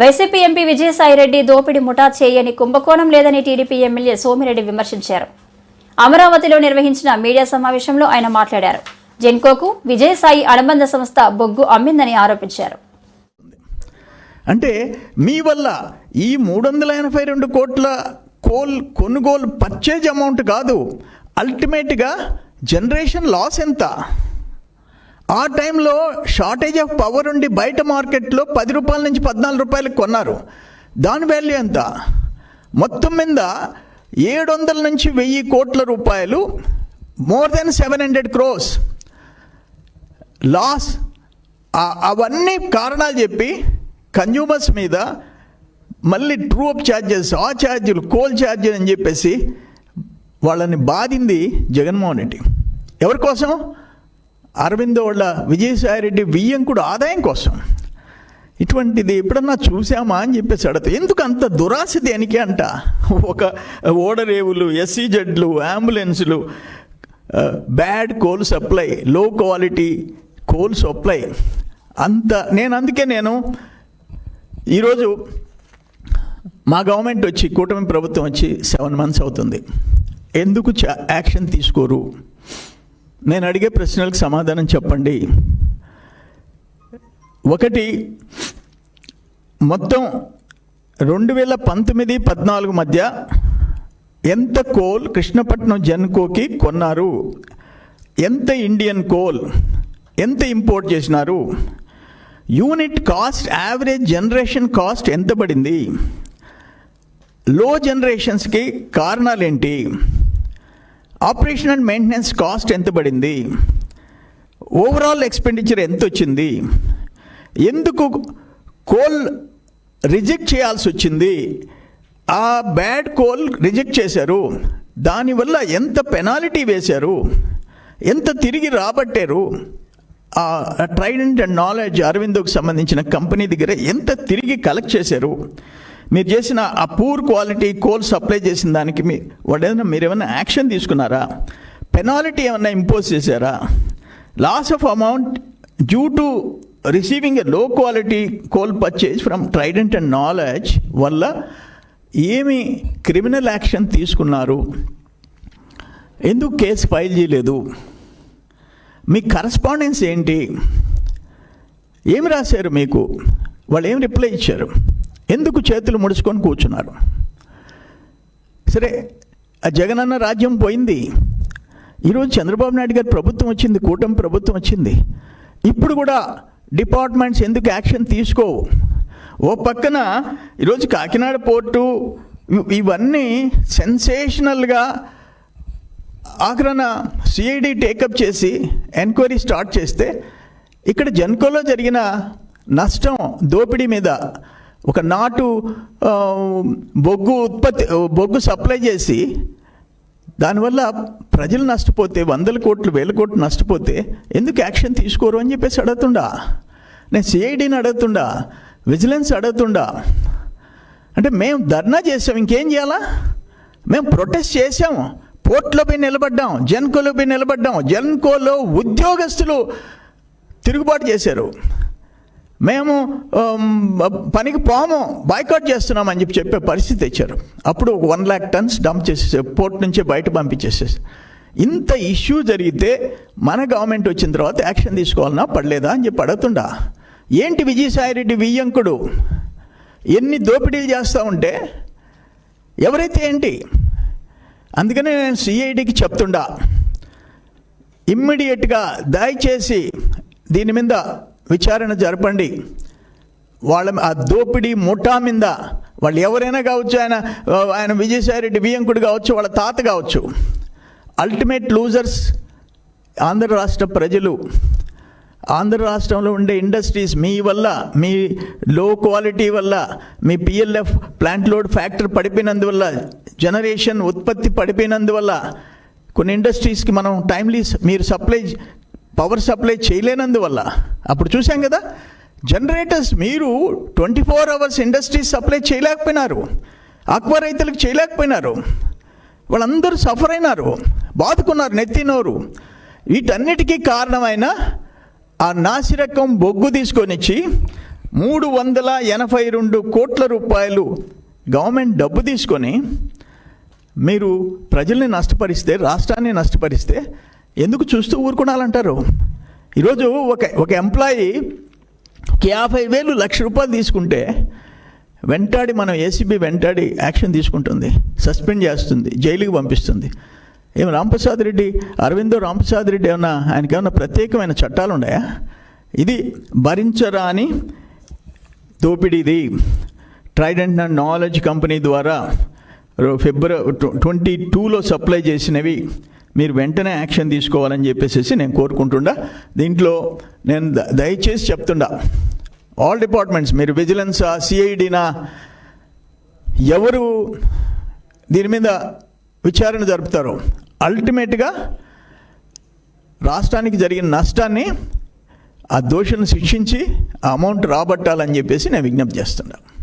YCP MP Vijayasai Reddy దోపిడీ ముఠా చేయని కుంభకోణం లేదని టీడీపీ ఎమ్మెల్యే సోమిరెడ్డి విమర్శించారు. అమరావతిలో నిర్వహించిన మీడియా సమావేశంలో ఆయన మాట్లాడారు. జెన్కోకు విజయసాయి అనుబంధ సంస్థ బొగ్గు అమ్మిందని ఆరోపించారు. అంటే మీ వల్ల ఈ మూడు వందల ఎనభై రెండు కోట్ల కోల్ కొనుగోలు పర్చేజ్ అమౌంట్ కాదు. అల్టిమేట్గా జనరేషన్ లాస్ ఎంత? ఆ టైంలో షార్టేజ్ ఆఫ్ పవర్ ఉండి బయట మార్కెట్లో పది రూపాయల నుంచి పద్నాలుగు రూపాయలకు కొన్నారు. దాని వాల్యూ ఎంత? మొత్తం మీద ఏడు వందల నుంచి వెయ్యి కోట్ల రూపాయలు more than seven hundred crores loss అవన్నీ కారణాలు చెప్పి కన్జ్యూమర్స్ మీద మళ్ళీ ట్రూ అప్ ఛార్జెస్ ఆ ఛార్జీలు కోల్ ఛార్జీలు అని చెప్పేసి వాళ్ళని బాధింది జగన్మోహన్ రెడ్డి. ఎవరి కోసం? అరవిందో వాళ్ళ విజయసాయిరెడ్డి వియ్యంకుడు ఆదాయం కోసం. ఇటువంటిది ఎప్పుడన్నా చూసామా అని చెప్పేసి అడతా ఎందుకు అంత దురాశ దేనికి అంట? ఒక ఓడరేవులు ఎస్సీ జడ్లు అంబులెన్సులు bad coal supply low quality coal supply. అంత నేను అందుకే నేను ఈరోజు మా గవర్నమెంట్ వచ్చి కూటమి ప్రభుత్వం వచ్చి సెవెన్ మంత్స్ అవుతుంది. ఎందుకు చా- యాక్షన్ తీసుకోరు? నేను అడిగే ప్రశ్నలకు సమాధానం చెప్పండి. ఒకటి మొత్తం రెండు వేల పంతొమ్మిది పద్నాలుగు మధ్య ఎంత కోల్ కృష్ణపట్నం జన్కోకి కొన్నారు? ఎంత ఇండియన్ కోల్? ఎంత ఇంపోర్ట్ చేసినారు? Unit cost average generation cost ఎంత పడింది? లో జనరేషన్స్కి కారణాలేంటి? ఆపరేషన్ అండ్ మెయింటెనెన్స్ కాస్ట్ ఎంత పడింది? ఓవరాల్ ఎక్స్పెండిచర్ ఎంత వచ్చింది? ఎందుకు కోల్ రిజెక్ట్ చేయాల్సి వచ్చింది? ఆ బ్యాడ్ కోల్ రిజెక్ట్ చేశారు. దానివల్ల ఎంత పెనాల్టీ వేశారు? ఎంత తిరిగి రాబట్టారు? ఆ ట్రైడెంట్ అండ్ నాలెడ్జ్ అరవిందోకి సంబంధించిన కంపెనీ దగ్గర ఎంత తిరిగి కలెక్ట్ చేశారు? మీరు చేసిన ఆ పూర్ క్వాలిటీ కోల్ సప్లై చేసిన దానికి మీ వాడు ఏదైనా మీరు ఏమైనా యాక్షన్ తీసుకున్నారా? పెనాల్టీ ఏమైనా ఇంపోజ్ చేశారా? Loss of amount due to receiving a low quality coal purchase from Trident and Knowledge వల్ల ఏమి క్రిమినల్ యాక్షన్ తీసుకున్నారు? ఎందుకు కేసు ఫైల్ చేయలేదు? మీ కరస్పాండెన్స్ ఏంటి? ఏమి రాశారు మీకు? వాళ్ళు ఏం రిప్లై ఇచ్చారు? ఎందుకు చేతులు ముడుచుకొని కూర్చున్నారు? సరే ఆ జగనన్న రాజ్యం పోయింది. ఈరోజు చంద్రబాబు నాయుడు గారు ప్రభుత్వం వచ్చింది కూటమి ప్రభుత్వం వచ్చింది. ఇప్పుడు కూడా డిపార్ట్మెంట్స్ ఎందుకు యాక్షన్ తీసుకోవు? ఓ పక్కన ఈరోజు కాకినాడ పోర్టు ఇవన్నీ సెన్సేషనల్గా ఆఖరణ సిఐడి టేకప్ చేసి ఎంక్వైరీ స్టార్ట్ చేస్తే ఇక్కడ జన్కోలో జరిగిన నష్టం దోపిడీ మీద ఒక నాటు బొగ్గు ఉత్పత్తి బొగ్గు సప్లై చేసి దానివల్ల ప్రజలు నష్టపోతే వందల కోట్లు వేల కోట్లు నష్టపోతే ఎందుకు యాక్షన్ తీసుకోరు అని చెప్పేసి అడుగుతుండా. నేను సిఐడిని అడుగుతుండా విజిలెన్స్ అడుగుతుండా. అంటే మేము ధర్నా చేసాం ఇంకేం చేయాలా? మేము ప్రొటెస్ట్ చేసాము పోర్ట్లో పోయి నిలబడ్డాం జెన్కోలో పోయి నిలబడ్డాం జెన్కోలో ఉద్యోగస్తులు తిరుగుబాటు చేశారు. మేము um, పనికి పోము బాయ్కాట్ చేస్తున్నామని చెప్పి చెప్పే పరిస్థితి తెచ్చారు. అప్పుడు ఒక వన్ ల్యాక్ టన్స్ డంప్ చేసేసారు పోర్ట్ నుంచే బయట పంపించేసేసారు ఇంత ఇష్యూ జరిగితే మన గవర్నమెంట్ వచ్చిన తర్వాత యాక్షన్ తీసుకోవాలన్నా పడలేదా అని చెప్పి అడుగుతుండా. ఏంటి విజయసాయిరెడ్డి వియ్యంకుడు? ఎన్ని దోపిడీలు చేస్తూ ఉంటే ఎవరైతే ఏంటి? అందుకనే నేను సిఐడికి చెప్తుండా. ఇమ్మీడియట్గా దయచేసి దీని మీద విచారణ జరపండి. వాళ్ళ ఆ దోపిడీ ముఠా మీద వాళ్ళు ఎవరైనా కావచ్చు ఆయన ఆయన విజయసాయిరెడ్డి బియ్యంకుడు కావచ్చు వాళ్ళ తాత కావచ్చు. అల్టిమేట్ లూజర్స్ ఆంధ్ర రాష్ట్ర ప్రజలు. ఆంధ్ర రాష్ట్రంలో ఉండే ఇండస్ట్రీస్ మీ వల్ల మీ లో క్వాలిటీ వల్ల మీ పిఎల్ఎఫ్ ప్లాంట్ లోడ్ ఫ్యాక్టరీ పడిపోయినందువల్ల జనరేషన్ ఉత్పత్తి పడిపోయినందువల్ల కొన్ని ఇండస్ట్రీస్కి మనం టైమ్లీ మీరు సప్లై పవర్ సప్లై చేయలేనందువల్ల. అప్పుడు చూసాం కదా జనరేటర్స్ మీరు twenty four hours industries supply చేయలేకపోయినారు. Aqua రైతులకు చేయలేకపోయినారు. వాళ్ళందరూ సఫర్ అయినారు. బాదుకున్నారు నెత్తినోరు వీటన్నిటికీ కారణమైన ఆ నాసిరకం బొగ్గు తీసుకొని ఇచ్చి మూడు వందల ఎనభై రెండు కోట్ల రూపాయలు గవర్నమెంట్ డబ్బు తీసుకొని మీరు ప్రజల్ని నష్టపరిస్తే రాష్ట్రాన్ని నష్టపరిస్తే ఎందుకు చూస్తూ ఊరుకునాలంటారు? ఈరోజు ఒక ఒక ఎంప్లాయీ యాభై వేలు లక్ష రూపాయలు తీసుకుంటే వెంటాడి మనం ఏసీబీ వెంటాడి యాక్షన్ తీసుకుంటుంది. సస్పెండ్ చేస్తుంది. జైలుకి పంపిస్తుంది. ఏం రాంప్రసాద్ రెడ్డి అరవిందో రాంప్రసాద్ రెడ్డి ఏమన్నా ఆయనకి ఏమన్నా ప్రత్యేకమైన చట్టాలు ఉన్నాయా? ఇది భరించరాని దోపిడీది. ట్రైడెంట్ అండ్ నాలెడ్జ్ కంపెనీ ద్వారా ఫిబ్రవరి ట్వంటీ టూలో సప్లై చేసినవి. మీరు వెంటనే యాక్షన్ తీసుకోవాలని చెప్పేసి నేను కోరుకుంటుండా. దీంట్లో నేను ద- దయచేసి చెప్తుండా. ఆల్ డిపార్ట్మెంట్స్ మీరు విజిలెన్సా సిఐడినా ఎవరు దీని మీద విచారణ జరుపుతారో అల్టిమేట్గా రాష్ట్రానికి జరిగిన నష్టాన్ని ఆ దోషులను శిక్షించి ఆ అమౌంట్ రాబట్టాలని చెప్పేసి నేను విజ్ఞప్తి చేస్తున్నాను